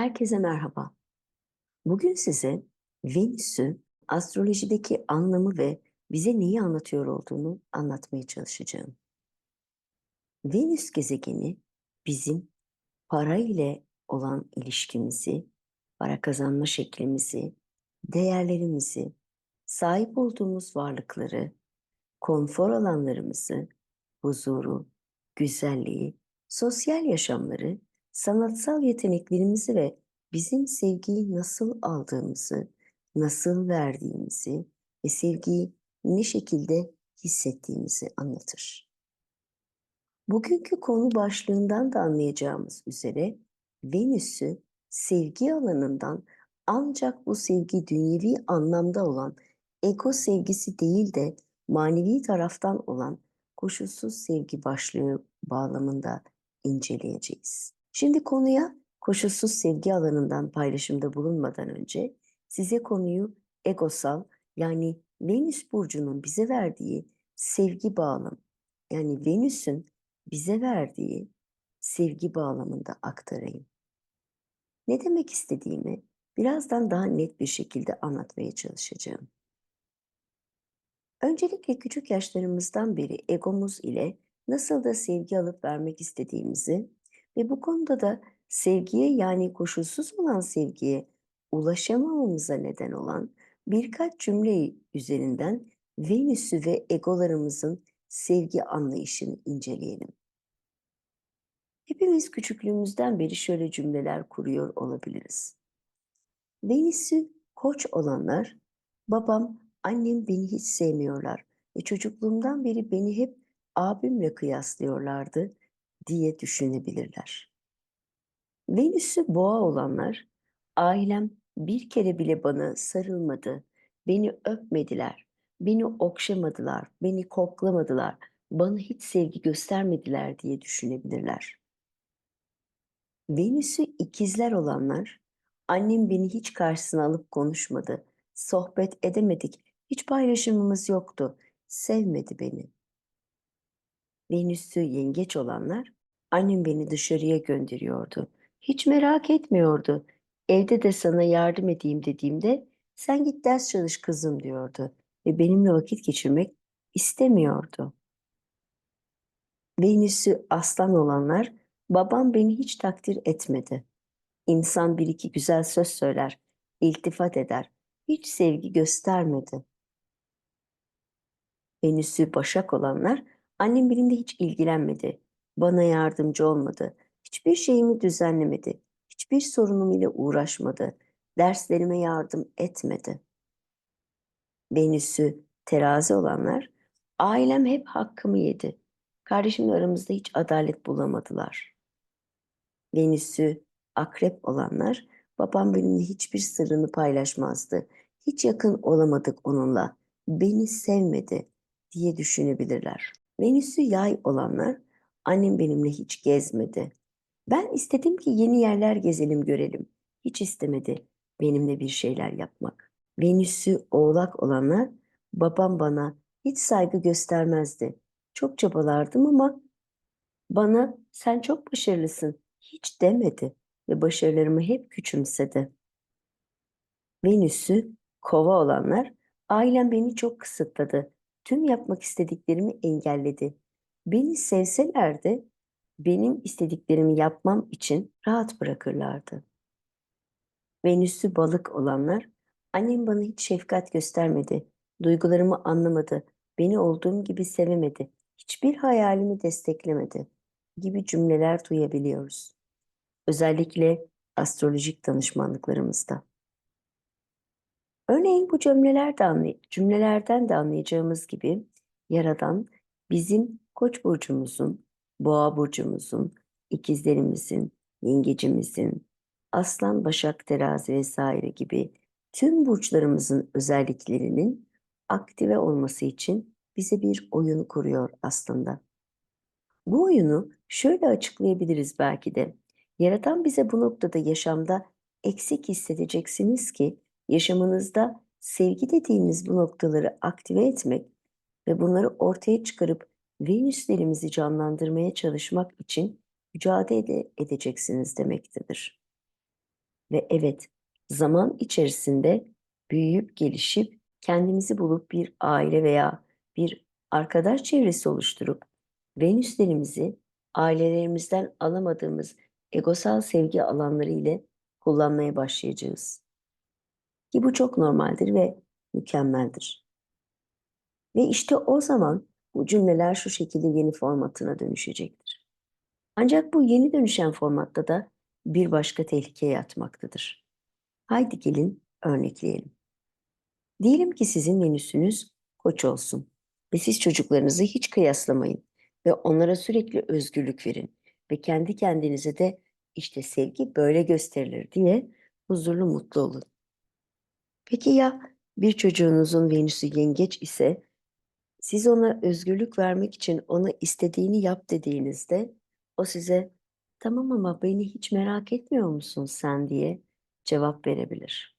Herkese merhaba. Bugün size Venüs'ün astrolojideki anlamı ve bize neyi anlatıyor olduğunu anlatmaya çalışacağım. Venüs gezegeni bizim para ile olan ilişkimizi, para kazanma şeklimizi, değerlerimizi, sahip olduğumuz varlıkları, konfor alanlarımızı, huzuru, güzelliği, sosyal yaşamları, sanatsal yeteneklerimizi ve bizim sevgiyi nasıl aldığımızı, nasıl verdiğimizi ve sevgiyi ne şekilde hissettiğimizi anlatır. Bugünkü konu başlığından da anlayacağımız üzere Venüs'ü sevgi alanından ancak bu sevgi dünyevi anlamda olan ego sevgisi değil de manevi taraftan olan koşulsuz sevgi başlığı bağlamında inceleyeceğiz. Şimdi konuya koşulsuz sevgi alanından paylaşımda bulunmadan önce size konuyu egosal yani Venüs burcunun bize verdiği sevgi bağlam yani Venüs'ün bize verdiği sevgi bağlamında aktarayım. Ne demek istediğimi birazdan daha net bir şekilde anlatmaya çalışacağım. Öncelikle küçük yaşlarımızdan beri egomuz ile nasıl da sevgi alıp vermek istediğimizi ve bu konuda da sevgiye yani koşulsuz olan sevgiye ulaşamamamıza neden olan birkaç cümle üzerinden Venüs'ü ve egolarımızın sevgi anlayışını inceleyelim. Hepimiz küçüklüğümüzden beri şöyle cümleler kuruyor olabiliriz. Venüs'ü koç olanlar, babam, annem beni hiç sevmiyorlar ve çocukluğumdan beri beni hep abimle kıyaslıyorlardı diye düşünebilirler. Venüs'ü boğa olanlar, ailem bir kere bile bana sarılmadı, beni öpmediler, beni okşamadılar, beni koklamadılar, bana hiç sevgi göstermediler diye düşünebilirler. Venüs'ü ikizler olanlar, annem beni hiç karşısına alıp konuşmadı, sohbet edemedik, hiç paylaşımımız yoktu, sevmedi beni. Venüs'ü yengeç olanlar, annem beni dışarıya gönderiyordu, hiç merak etmiyordu. Evde de sana yardım edeyim dediğimde, sen git ders çalış kızım diyordu ve benimle vakit geçirmek istemiyordu. Venüs'ü aslan olanlar, babam beni hiç takdir etmedi. İnsan bir iki güzel söz söyler, iltifat eder, hiç sevgi göstermedi. Venüs'ü başak olanlar, annem benimle hiç ilgilenmedi, bana yardımcı olmadı, hiçbir şeyimi düzenlemedi, hiçbir sorunum ile uğraşmadı, derslerime yardım etmedi. Venüs'ü terazi olanlar, ailem hep hakkımı yedi. Kardeşimle aramızda hiç adalet bulamadılar. Venüs'ü akrep olanlar, babam benimle hiçbir sırrını paylaşmazdı. Hiç yakın olamadık onunla. Beni sevmedi diye düşünebilirler. Venüs'ü yay olanlar, annem benimle hiç gezmedi. Ben istedim ki yeni yerler gezelim görelim. Hiç istemedi benimle bir şeyler yapmak. Venüs'ü oğlak olanlar, babam bana hiç saygı göstermezdi. Çok çabalardım ama bana sen çok başarılısın hiç demedi ve başarılarımı hep küçümsedi. Venüs'ü kova olanlar, ailem beni çok kısıtladı. Tüm yapmak istediklerimi engelledi. Beni sevselerdi benim istediklerimi yapmam için rahat bırakırlardı. Venüs'ü balık olanlar, annem bana hiç şefkat göstermedi, duygularımı anlamadı, beni olduğum gibi sevemedi, hiçbir hayalimi desteklemedi gibi cümleler duyabiliyoruz. Özellikle astrolojik danışmanlıklarımızda. Örneğin bu cümleler de cümlelerden de anlayacağımız gibi Yaradan bizim Koç burcumuzun, Boğa burcumuzun, ikizlerimizin, yengecimizin, Aslan, Başak, Terazi vesaire gibi tüm burçlarımızın özelliklerinin aktive olması için bize bir oyun kuruyor aslında. Bu oyunu şöyle açıklayabiliriz belki de. Yaratan bize bu noktada yaşamda eksik hissedeceksiniz ki yaşamınızda sevgi dediğimiz bu noktaları aktive etmek ve bunları ortaya çıkarıp Venüslerimizi canlandırmaya çalışmak için mücadele edeceksiniz demektedir. Ve evet, zaman içerisinde büyüyüp gelişip kendimizi bulup bir aile veya bir arkadaş çevresi oluşturup Venüslerimizi ailelerimizden alamadığımız egosal sevgi alanları ile kullanmaya başlayacağız. Ki bu çok normaldir ve mükemmeldir. Ve işte o zaman bu cümleler şu şekilde yeni formatına dönüşecektir. Ancak bu yeni dönüşen formatta da bir başka tehlike yatmaktadır. Haydi gelin örnekleyelim. Diyelim ki sizin Venüsünüz koç olsun ve siz çocuklarınızı hiç kıyaslamayın ve onlara sürekli özgürlük verin ve kendi kendinize de işte sevgi böyle gösterilir diye huzurlu mutlu olun. Peki ya bir çocuğunuzun Venüsü yengeç ise siz ona özgürlük vermek için ona istediğini yap dediğinizde o size tamam ama beni hiç merak etmiyor musun sen diye cevap verebilir.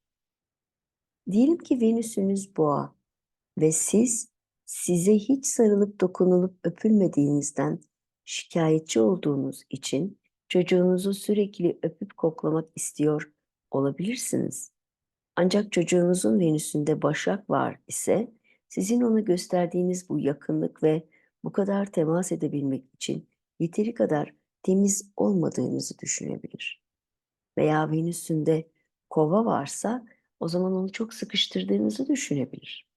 Diyelim ki Venüsünüz boğa ve siz size hiç sarılıp dokunulup öpülmediğinizden şikayetçi olduğunuz için çocuğunuzu sürekli öpüp koklamak istiyor olabilirsiniz. Ancak çocuğunuzun Venüsünde Başak var ise sizin ona gösterdiğiniz bu yakınlık ve bu kadar temas edebilmek için yeteri kadar temiz olmadığınızı düşünebilir. Veya Venüs'ünde kova varsa o zaman onu çok sıkıştırdığınızı düşünebilir.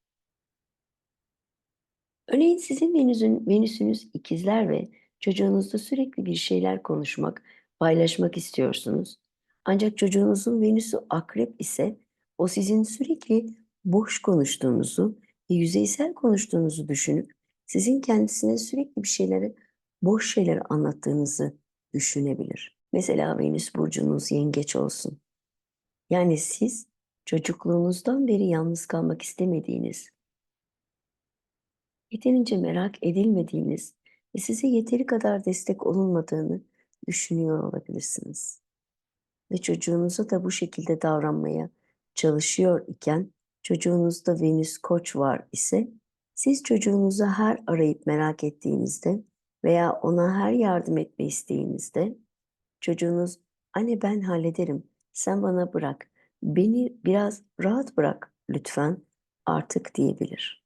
Örneğin sizin Venüs'ün, Venüs'ünüz ikizler ve çocuğunuzda sürekli bir şeyler konuşmak, paylaşmak istiyorsunuz. Ancak çocuğunuzun Venüs'ü akrep ise o sizin sürekli boş konuştuğunuzu ve yüzeysel konuştuğunuzu düşünüp sizin kendisine sürekli bir şeyleri, boş şeyler anlattığınızı düşünebilir. Mesela Venüs burcunuz yengeç olsun. Yani siz çocukluğunuzdan beri yalnız kalmak istemediğiniz, yeterince merak edilmediğiniz ve size yeteri kadar destek olunmadığını düşünüyor olabilirsiniz. Ve çocuğunuza da bu şekilde davranmaya çalışıyor iken çocuğunuzda Venüs Koç var ise siz çocuğunuzu her arayıp merak ettiğinizde veya ona her yardım etme isteğinizde çocuğunuz anne ben hallederim sen bana bırak beni biraz rahat bırak lütfen artık diyebilir.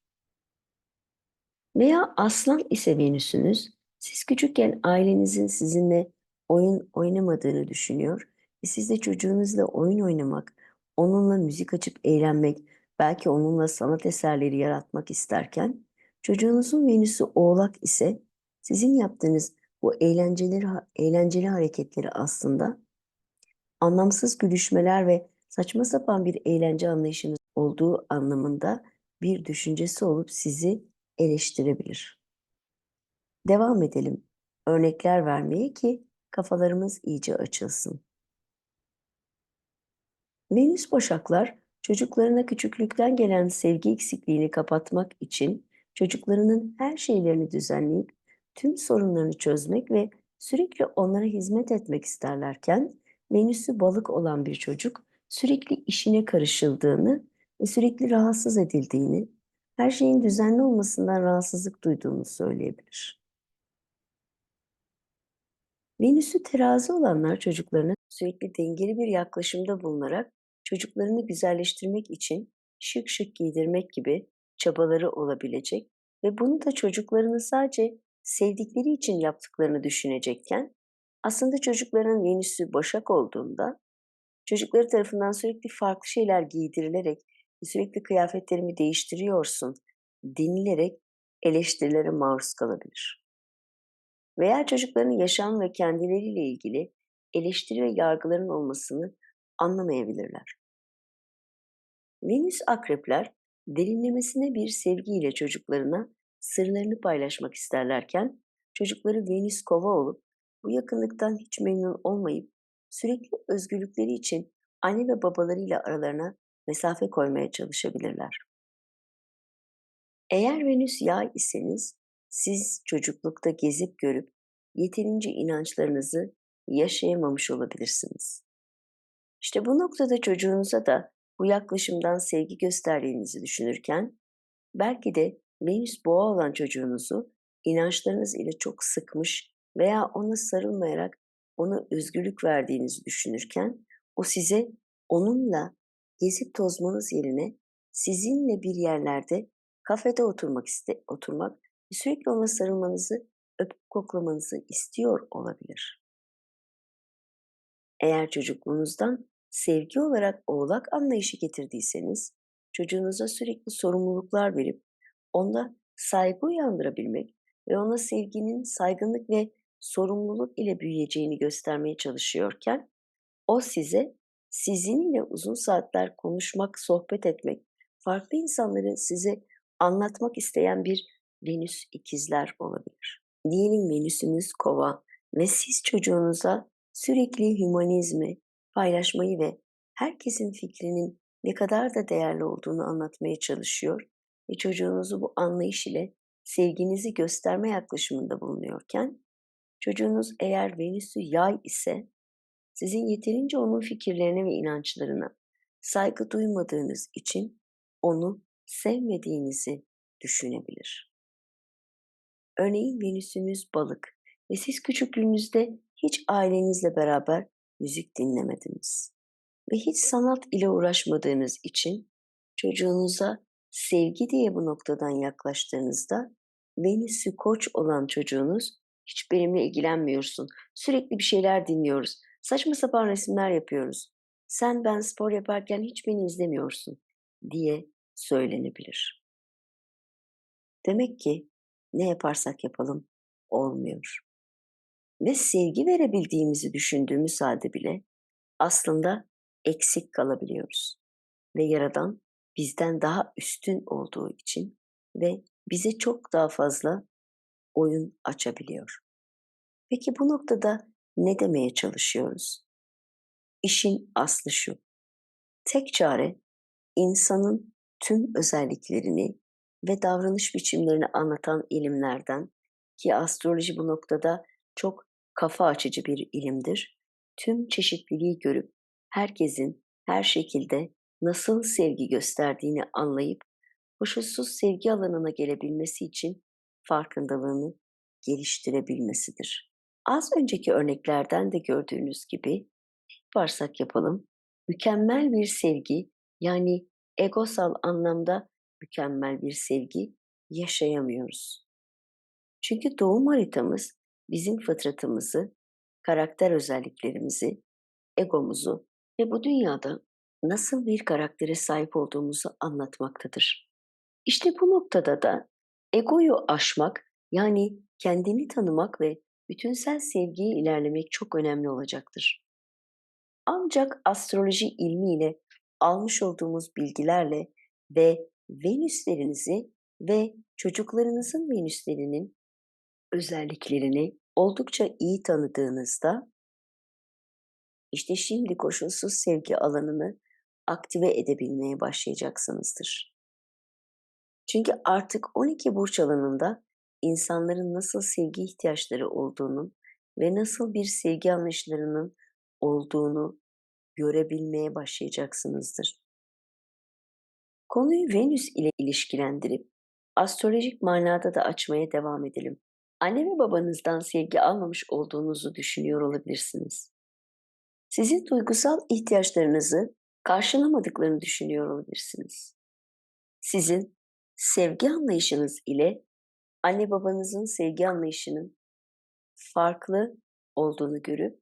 Veya aslan ise Venüsünüz siz küçükken ailenizin sizinle oyun oynamadığını düşünüyor ve siz de çocuğunuzla oyun oynamak, onunla müzik açıp eğlenmek, belki onunla sanat eserleri yaratmak isterken, çocuğunuzun Venüsü Oğlak ise sizin yaptığınız bu eğlenceli, eğlenceli hareketleri aslında anlamsız gülüşmeler ve saçma sapan bir eğlence anlayışınız olduğu anlamında bir düşüncesi olup sizi eleştirebilir. Devam edelim örnekler vermeye ki kafalarımız iyice açılsın. Venüs Başaklar çocuklarına küçüklükten gelen sevgi eksikliğini kapatmak için çocuklarının her şeylerini düzenleyip tüm sorunlarını çözmek ve sürekli onlara hizmet etmek isterlerken Venüs'ü balık olan bir çocuk sürekli işine karışıldığını ve sürekli rahatsız edildiğini, her şeyin düzenli olmasından rahatsızlık duyduğunu söyleyebilir. Venüs'ü terazi olanlar çocuklarına sürekli dengeli bir yaklaşımda bulunarak çocuklarını güzelleştirmek için şık şık giydirmek gibi çabaları olabilecek ve bunu da çocuklarını sadece sevdikleri için yaptıklarını düşünecekken aslında çocukların Venüs'ü Başak olduğunda çocukları tarafından sürekli farklı şeyler giydirilerek sürekli kıyafetlerimi değiştiriyorsun denilerek eleştirilere maruz kalabilir. Veya çocukların yaşam ve kendileriyle ilgili eleştiri ve yargıların olmasını anlamayabilirler. Venüs akrepler derinlemesine bir sevgiyle çocuklarına sırlarını paylaşmak isterlerken çocukları Venüs kova olup bu yakınlıktan hiç memnun olmayıp sürekli özgürlükleri için anne ve babalarıyla aralarına mesafe koymaya çalışabilirler. Eğer Venüs yay iseniz siz çocuklukta gezip görüp yeterince inançlarınızı yaşayamamış olabilirsiniz. İşte bu noktada çocuğunuza da bu yaklaşımdan sevgi gösterdiğinizi düşünürken belki de Venüs boğa olan çocuğunuzu inançlarınız ile çok sıkmış veya ona sarılmayarak ona özgürlük verdiğinizi düşünürken o size onunla gezip tozmanız yerine sizinle bir yerlerde kafede oturmak iste oturmak sürekli ona sarılmanızı, öpüp koklamanızı istiyor olabilir. Eğer çocukluğunuzdan sevgi olarak oğlak anlayışı getirdiyseniz, çocuğunuza sürekli sorumluluklar verip onda saygı uyandırabilmek ve ona sevginin saygınlık ve sorumluluk ile büyüyeceğini göstermeye çalışıyorken, o size sizinle uzun saatler konuşmak, sohbet etmek, farklı insanları size anlatmak isteyen bir Venüs ikizler olabilir. Diyelim Venüs'ünüz kova ve siz çocuğunuza sürekli hümanizmi, paylaşmayı ve herkesin fikrinin ne kadar da değerli olduğunu anlatmaya çalışıyor ve çocuğunuzu bu anlayış ile sevginizi gösterme yaklaşımında bulunuyorken, çocuğunuz eğer Venüs'ü yay ise, sizin yeterince onun fikirlerine ve inançlarına saygı duymadığınız için onu sevmediğinizi düşünebilir. Örneğin Venüs'ünüz balık ve siz küçüklüğünüzde hiç ailenizle beraber müzik dinlemediniz ve hiç sanat ile uğraşmadığınız için çocuğunuza sevgi diye bu noktadan yaklaştığınızda Venüs'ü koç olan çocuğunuz hiç benimle ilgilenmiyorsun. Sürekli bir şeyler dinliyoruz. Saçma sapan resimler yapıyoruz. Sen ben spor yaparken hiç beni izlemiyorsun diye söylenebilir. Demek ki ne yaparsak yapalım olmuyor. Ve sevgi verebildiğimizi düşündüğümüz halde bile aslında eksik kalabiliyoruz. Ve Yaradan bizden daha üstün olduğu için ve bize çok daha fazla oyun açabiliyor. Peki bu noktada ne demeye çalışıyoruz? İşin aslı şu. Tek çare insanın tüm özelliklerini ve davranış biçimlerini anlatan ilimlerden ki astroloji bu noktada çok kafa açıcı bir ilimdir. Tüm çeşitliliği görüp herkesin her şekilde nasıl sevgi gösterdiğini anlayıp koşulsuz sevgi alanına gelebilmesi için farkındalığını geliştirebilmesidir. Az önceki örneklerden de gördüğünüz gibi yaparsak yapalım mükemmel bir sevgi yani egosal anlamda mükemmel bir sevgi yaşayamıyoruz. Çünkü doğum haritamız bizim fıtratımızı, karakter özelliklerimizi, egomuzu ve bu dünyada nasıl bir karaktere sahip olduğumuzu anlatmaktadır. İşte bu noktada da egoyu aşmak yani kendini tanımak ve bütünsel sevgiye ilerlemek çok önemli olacaktır. Ancak astroloji ilmiyle almış olduğumuz bilgilerle ve Venüslerinizi ve çocuklarınızın Venüslerinin özelliklerini oldukça iyi tanıdığınızda işte şimdi koşulsuz sevgi alanını aktive edebilmeye başlayacaksınızdır. Çünkü artık 12 burç alanında insanların nasıl sevgi ihtiyaçları olduğunu ve nasıl bir sevgi anlayışlarının olduğunu görebilmeye başlayacaksınızdır. Konuyu Venüs ile ilişkilendirip astrolojik manada da açmaya devam edelim. Anne ve babanızdan sevgi almamış olduğunuzu düşünüyor olabilirsiniz. Sizin duygusal ihtiyaçlarınızı karşılamadıklarını düşünüyor olabilirsiniz. Sizin sevgi anlayışınız ile anne babanızın sevgi anlayışının farklı olduğunu görüp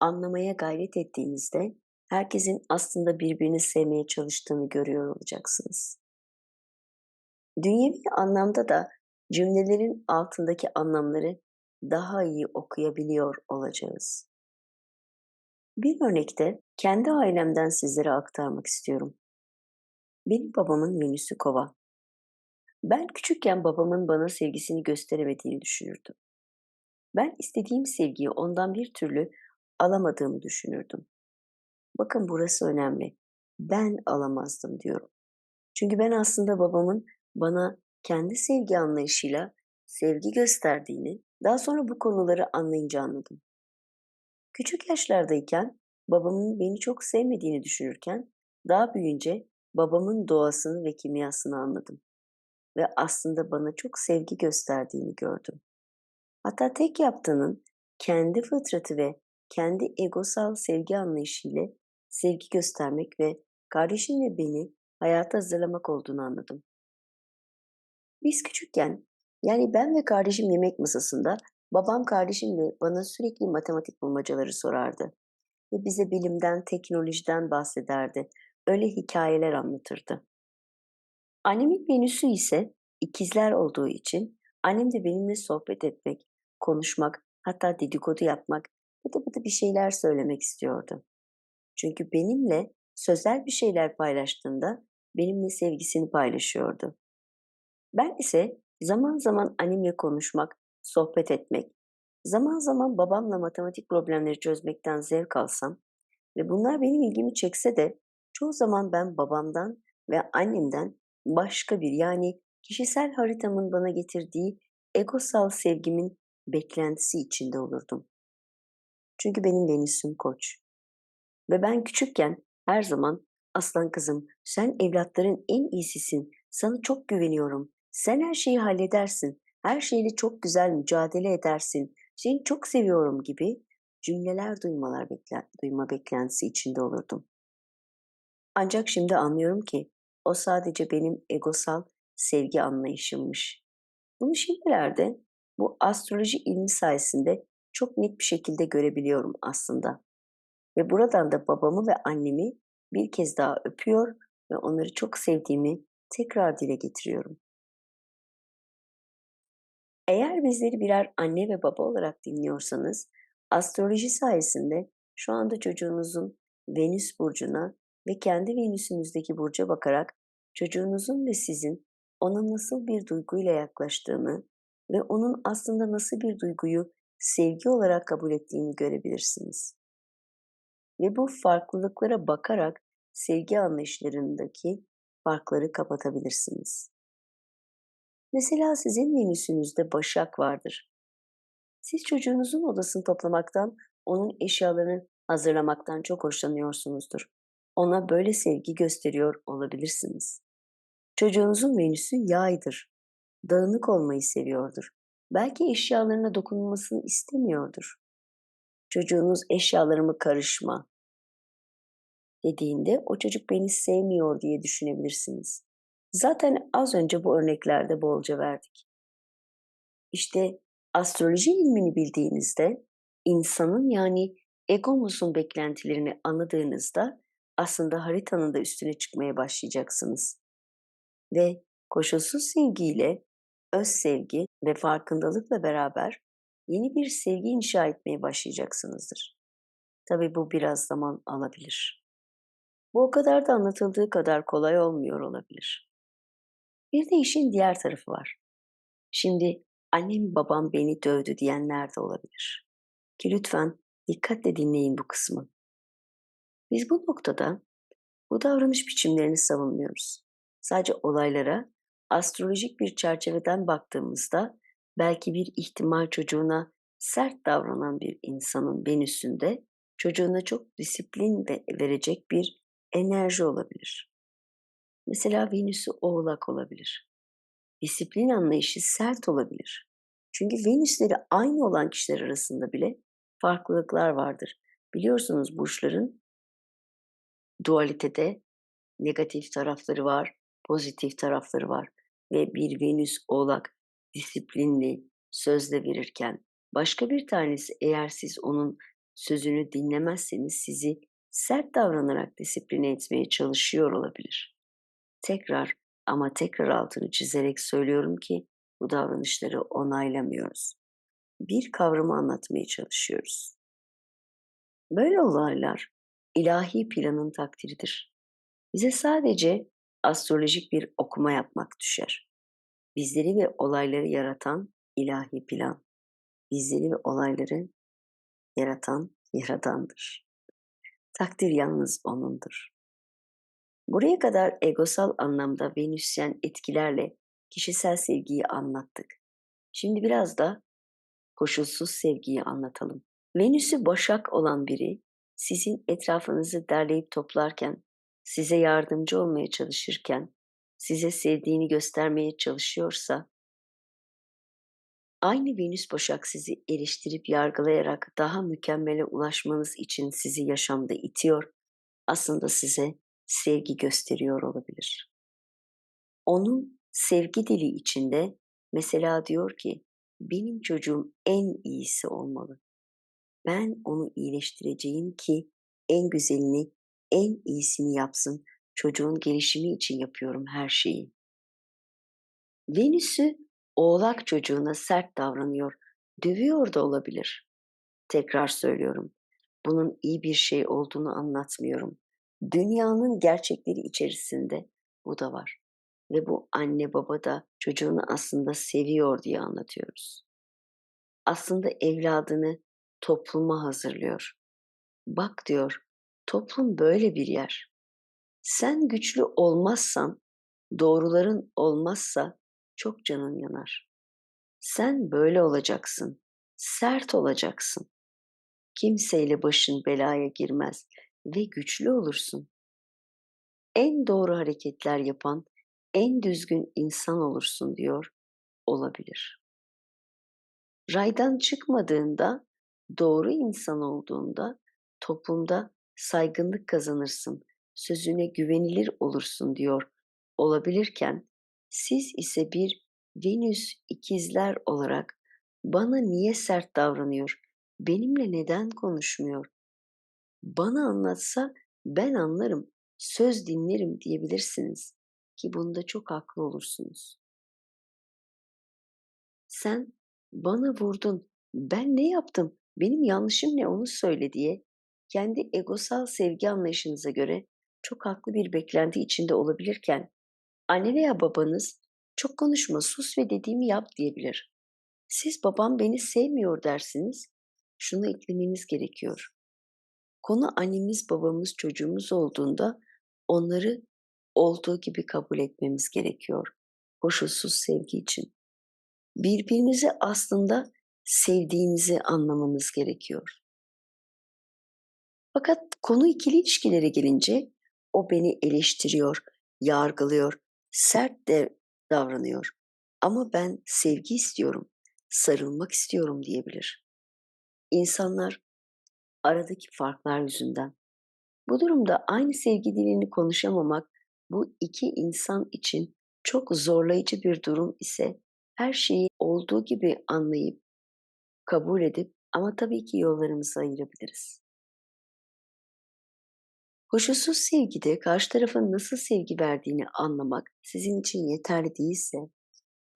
anlamaya gayret ettiğinizde herkesin aslında birbirini sevmeye çalıştığını görüyor olacaksınız. Dünyevi anlamda da cümlelerin altındaki anlamları daha iyi okuyabiliyor olacağız. Bir örnekte kendi ailemden sizlere aktarmak istiyorum. Benim babamın Venüs'ü kova. Ben küçükken babamın bana sevgisini gösteremediğini düşünürdüm. Ben istediğim sevgiyi ondan bir türlü alamadığımı düşünürdüm. Bakın burası önemli. Ben alamazdım diyorum. Çünkü ben aslında babamın bana kendi sevgi anlayışıyla sevgi gösterdiğini daha sonra bu konuları anlayınca anladım. Küçük yaşlardayken babamın beni çok sevmediğini düşünürken daha büyüyünce babamın doğasını ve kimyasını anladım. Ve aslında bana çok sevgi gösterdiğini gördüm. Hatta tek yaptığının kendi fıtratı ve kendi egosal sevgi anlayışı ile sevgi göstermek ve kardeşim ve beni hayata hazırlamak olduğunu anladım. Biz küçükken, yani ben ve kardeşim yemek masasında babam kardeşimle bana sürekli matematik bulmacaları sorardı ve bize bilimden, teknolojiden bahsederdi. Öyle hikayeler anlatırdı. Annemin menüsü ise ikizler olduğu için annem de benimle sohbet etmek, konuşmak, hatta dedikodu yapmak, bıdı bıdı bir şeyler söylemek istiyordu. Çünkü benimle sözel bir şeyler paylaştığında benimle sevgisini paylaşıyordu. Ben ise zaman zaman annemle konuşmak, sohbet etmek, zaman zaman babamla matematik problemleri çözmekten zevk alsam ve bunlar benim ilgimi çekse de çoğu zaman ben babamdan ve annemden başka bir yani kişisel haritamın bana getirdiği egosal sevgimin beklentisi içinde olurdum. Çünkü benim Venüs'üm koç. Ve ben küçükken her zaman aslan kızım sen evlatların en iyisisin, sana çok güveniyorum, sen her şeyi halledersin, her şeyle çok güzel mücadele edersin, seni çok seviyorum gibi cümleler duymalar beklen duyma beklentisi içinde olurdum. Ancak şimdi anlıyorum ki o sadece benim egosal sevgi anlayışımmış. Bunu şimdilerde bu astroloji ilmi sayesinde çok net bir şekilde görebiliyorum aslında. Ve buradan da babamı ve annemi bir kez daha öpüyor ve onları çok sevdiğimi tekrar dile getiriyorum. Eğer bizleri birer anne ve baba olarak dinliyorsanız, astroloji sayesinde şu anda çocuğunuzun Venüs burcuna ve kendi Venüs'ünüzdeki burca bakarak çocuğunuzun ve sizin ona nasıl bir duyguyla yaklaştığını ve onun aslında nasıl bir duyguyu sevgi olarak kabul ettiğini görebilirsiniz. Ve bu farklılıklara bakarak sevgi anlayışlarındaki farkları kapatabilirsiniz. Mesela sizin Venüs'ünüzde Başak vardır. Siz çocuğunuzun odasını toplamaktan, onun eşyalarını hazırlamaktan çok hoşlanıyorsunuzdur. Ona böyle sevgi gösteriyor olabilirsiniz. Çocuğunuzun Venüs'ü yaydır. Dağınık olmayı seviyordur. Belki eşyalarına dokunulmasını istemiyordur. Çocuğunuz eşyalarımı karışma dediğinde o çocuk beni sevmiyor diye düşünebilirsiniz. Zaten az önce bu örneklerde bolca verdik. İşte astroloji ilmini bildiğinizde insanın yani egomuzun beklentilerini anladığınızda aslında haritanın da üstüne çıkmaya başlayacaksınız. Ve koşulsuz sevgiyle, öz sevgi ve farkındalıkla beraber yeni bir sevgi inşa etmeye başlayacaksınızdır. Tabii bu biraz zaman alabilir. Bu o kadar da anlatıldığı kadar kolay olmuyor olabilir. Bir de işin diğer tarafı var. Şimdi annem babam beni dövdü diyenler de olabilir. Ki lütfen dikkatle dinleyin bu kısmı. Biz bu noktada bu davranış biçimlerini savunmuyoruz. Sadece olaylara astrolojik bir çerçeveden baktığımızda belki bir ihtimal çocuğuna sert davranan bir insanın Venüs'ünde çocuğuna çok disiplin verecek bir enerji olabilir. Mesela Venüs'ü oğlak olabilir. Disiplin anlayışı sert olabilir. Çünkü Venüsleri aynı olan kişiler arasında bile farklılıklar vardır. Biliyorsunuz burçların dualitede negatif tarafları var, pozitif tarafları var ve bir Venüs oğlak disiplinli sözle verirken başka bir tanesi eğer siz onun sözünü dinlemezseniz sizi sert davranarak disipline etmeye çalışıyor olabilir. Tekrar ama tekrar altını çizerek söylüyorum ki bu davranışları onaylamıyoruz. Bir kavramı anlatmaya çalışıyoruz. Böyle olaylar ilahi planın takdiridir. Bize sadece astrolojik bir okuma yapmak düşer. Bizleri ve olayları yaratan ilahi plan. Bizleri ve olayları yaratan yaratandır. Takdir yalnız O'nundur. Buraya kadar egosal anlamda Venüsyen etkilerle kişisel sevgiyi anlattık. Şimdi biraz da koşulsuz sevgiyi anlatalım. Venüs'ü Başak olan biri sizin etrafınızı derleyip toplarken, size yardımcı olmaya çalışırken, size sevdiğini göstermeye çalışıyorsa, aynı Venüs Başak sizi eleştirip yargılayarak daha mükemmele ulaşmanız için sizi yaşamda itiyor aslında size sevgi gösteriyor olabilir. Onun sevgi dili içinde mesela diyor ki benim çocuğum en iyisi olmalı. Ben onu iyileştireceğim ki en güzelini, en iyisini yapsın. Çocuğun gelişimi için yapıyorum her şeyi. Venüs'ü oğlak çocuğuna sert davranıyor, dövüyor da olabilir. Tekrar söylüyorum. Bunun iyi bir şey olduğunu anlatmıyorum. Dünyanın gerçekleri içerisinde bu da var. Ve bu anne baba da çocuğunu aslında seviyor diye anlatıyoruz. Aslında evladını topluma hazırlıyor. Bak diyor, toplum böyle bir yer. Sen güçlü olmazsan, doğruların olmazsa çok canın yanar. Sen böyle olacaksın, sert olacaksın. Kimseyle başın belaya girmez ve güçlü olursun. En doğru hareketler yapan, en düzgün insan olursun diyor, olabilir. Raydan çıkmadığında, doğru insan olduğunda toplumda saygınlık kazanırsın, sözüne güvenilir olursun diyor olabilirken siz ise bir Venüs ikizler olarak bana niye sert davranıyor, benimle neden konuşmuyor, bana anlatsa ben anlarım, söz dinlerim diyebilirsiniz ki bunda çok haklı olursunuz. Sen bana vurdun, ben ne yaptım, benim yanlışım ne onu söyle diye kendi egosal sevgi anlayışınıza göre çok haklı bir beklenti içinde olabilirken anne veya babanız çok konuşma sus ve dediğimi yap diyebilir. Siz babam beni sevmiyor dersiniz, şunu eklemeniz gerekiyor. Konu annemiz, babamız, çocuğumuz olduğunda onları olduğu gibi kabul etmemiz gerekiyor. Koşulsuz sevgi için. Birbirinizi aslında sevdiğinizi anlamanız gerekiyor. Fakat konu ikili ilişkilere gelince o beni eleştiriyor, yargılıyor, sert de davranıyor. Ama ben sevgi istiyorum, sarılmak istiyorum diyebilir. İnsanlar aradaki farklar yüzünden. Bu durumda aynı sevgi dilini konuşamamak bu iki insan için çok zorlayıcı bir durum ise her şeyi olduğu gibi anlayıp kabul edip ama tabii ki yollarımızı ayırabiliriz. Koşulsuz sevgide karşı tarafın nasıl sevgi verdiğini anlamak sizin için yeterli değilse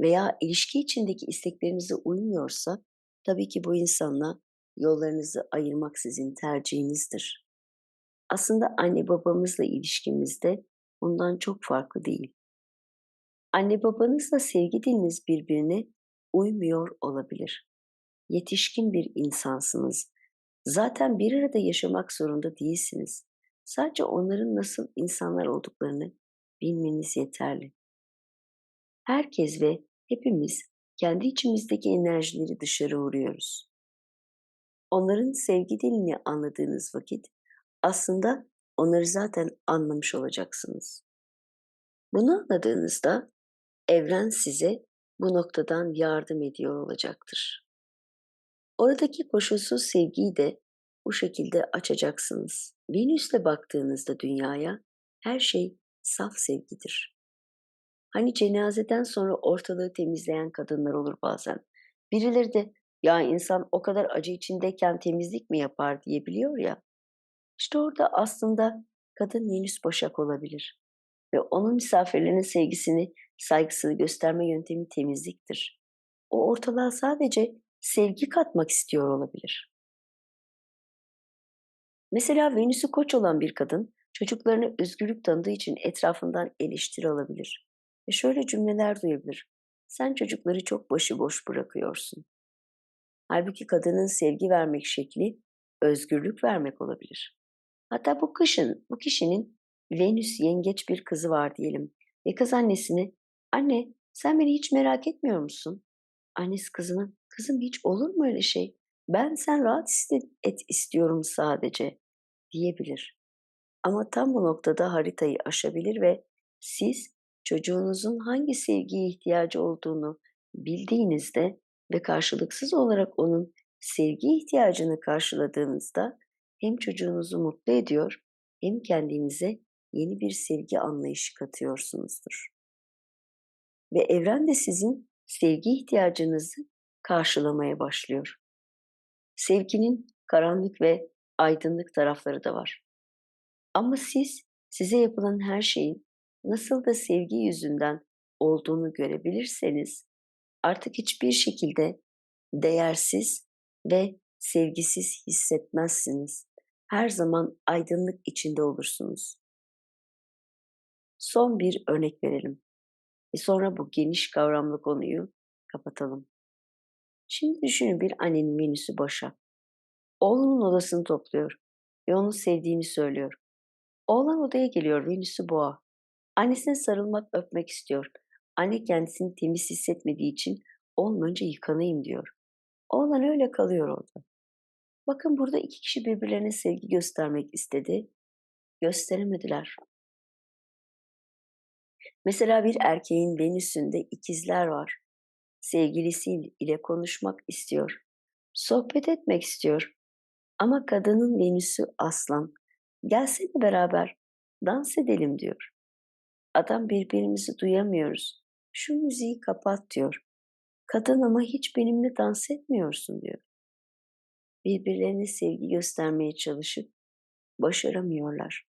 veya ilişki içindeki isteklerinize uymuyorsa tabii ki bu insanla yollarınızı ayırmak sizin tercihinizdir. Aslında anne babamızla ilişkimizde bundan çok farklı değil. Anne babanızla sevgi diliniz birbirine uymuyor olabilir. Yetişkin bir insansınız. Zaten bir arada yaşamak zorunda değilsiniz. Sadece onların nasıl insanlar olduklarını bilmeniz yeterli. Herkes ve hepimiz kendi içimizdeki enerjileri dışarı vuruyoruz. Onların sevgi dilini anladığınız vakit aslında onları zaten anlamış olacaksınız. Bunu anladığınızda evren size bu noktadan yardım ediyor olacaktır. Oradaki koşulsuz sevgiyi de bu şekilde açacaksınız. Venüs'le baktığınızda dünyaya her şey saf sevgidir. Hani cenazeden sonra ortalığı temizleyen kadınlar olur bazen. Birileri de ya insan o kadar acı içindeyken temizlik mi yapar diyebiliyor ya. İşte orada aslında kadın Venüs Başak olabilir. Ve onun misafirlerinin sevgisini, saygısını gösterme yöntemi temizliktir. O ortalığa sadece sevgi katmak istiyor olabilir. Mesela Venüs'ü koç olan bir kadın çocuklarına özgürlük tanıdığı için etrafından eleştiri alabilir. Ve şöyle cümleler duyabilir. Sen çocukları çok başıboş bırakıyorsun. Halbuki kadının sevgi vermek şekli özgürlük vermek olabilir. Hatta bu kışın bu kişinin Venüs yengeç bir kızı var diyelim ve kız annesine anne sen beni hiç merak etmiyor musun? Annesi kızına kızım hiç olur mu öyle şey? Ben sen rahat et istiyorum sadece diyebilir. Ama tam bu noktada haritayı aşabilir ve siz çocuğunuzun hangi sevgiye ihtiyacı olduğunu bildiğinizde ve karşılıksız olarak onun sevgi ihtiyacını karşıladığınızda hem çocuğunuzu mutlu ediyor hem kendinize yeni bir sevgi anlayışı katıyorsunuzdur. Ve evren de sizin sevgi ihtiyacınızı karşılamaya başlıyor. Sevginin karanlık ve aydınlık tarafları da var. Ama siz size yapılan her şeyin nasıl da sevgi yüzünden olduğunu görebilirseniz artık hiçbir şekilde değersiz ve sevgisiz hissetmezsiniz. Her zaman aydınlık içinde olursunuz. Son bir örnek verelim. Ve sonra bu geniş kavramlı konuyu kapatalım. Şimdi düşünün bir annenin menüsü boşa. Oğlunun odasını topluyor ve onu sevdiğini söylüyor. Oğlan odaya geliyor Venüs'ü boğa. Annesine sarılmak, öpmek istiyor. Anne kendisini temiz hissetmediği için oğlum önce yıkanayım diyor. Oğlan öyle kalıyor orada. Bakın burada iki kişi birbirlerine sevgi göstermek istedi. Gösteremediler. Mesela bir erkeğin Venüs'ünde ikizler var. Sevgilisi ile konuşmak istiyor. Sohbet etmek istiyor. Ama kadının Venüs'ü aslan. Gelsene beraber dans edelim diyor. Adam birbirimizi duyamıyoruz. Şu müziği kapat diyor. Kadın ama hiç benimle dans etmiyorsun diyor. Birbirlerine sevgi göstermeye çalışıp başaramıyorlar.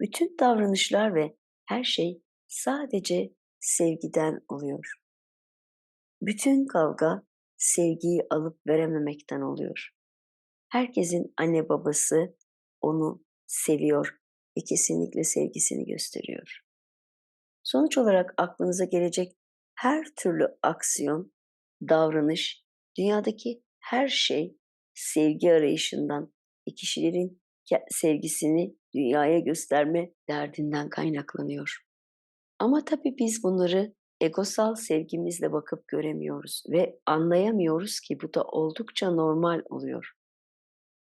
Bütün davranışlar ve her şey sadece sevgiden oluyor. Bütün kavga sevgiyi alıp verememekten oluyor. Herkesin anne babası onu seviyor ve kesinlikle sevgisini gösteriyor. Sonuç olarak aklınıza gelecek her türlü aksiyon, davranış, dünyadaki her şey sevgi arayışından, kişilerin sevgisini dünyaya gösterme derdinden kaynaklanıyor. Ama tabii biz bunları egosal sevgimizle bakıp göremiyoruz ve anlayamıyoruz ki bu da oldukça normal oluyor.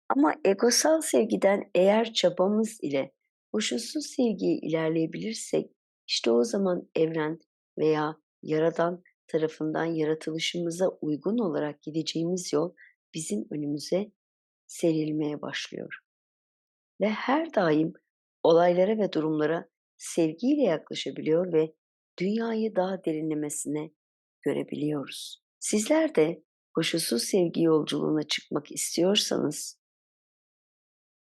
Ama egosal sevgiden eğer çabamız ile koşulsuz sevgiye ilerleyebilirsek işte o zaman evren veya yaradan tarafından yaratılışımıza uygun olarak gideceğimiz yol bizim önümüze serilmeye başlıyor. Ve her daim olaylara ve durumlara sevgiyle yaklaşabiliyor ve dünyayı daha derinlemesine görebiliyoruz. Sizler de koşulsuz sevgi yolculuğuna çıkmak istiyorsanız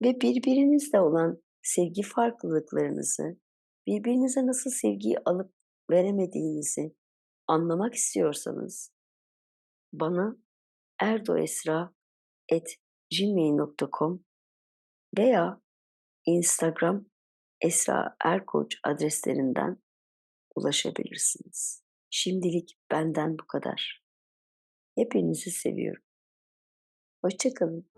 ve birbirinizle olan sevgi farklılıklarınızı, birbirinize nasıl sevgiyi alıp veremediğinizi anlamak istiyorsanız bana erdoesra.gmail.com veya Instagram Esra Erkoç adreslerinden ulaşabilirsiniz. Şimdilik benden bu kadar. Hepinizi seviyorum. Hoşçakalın.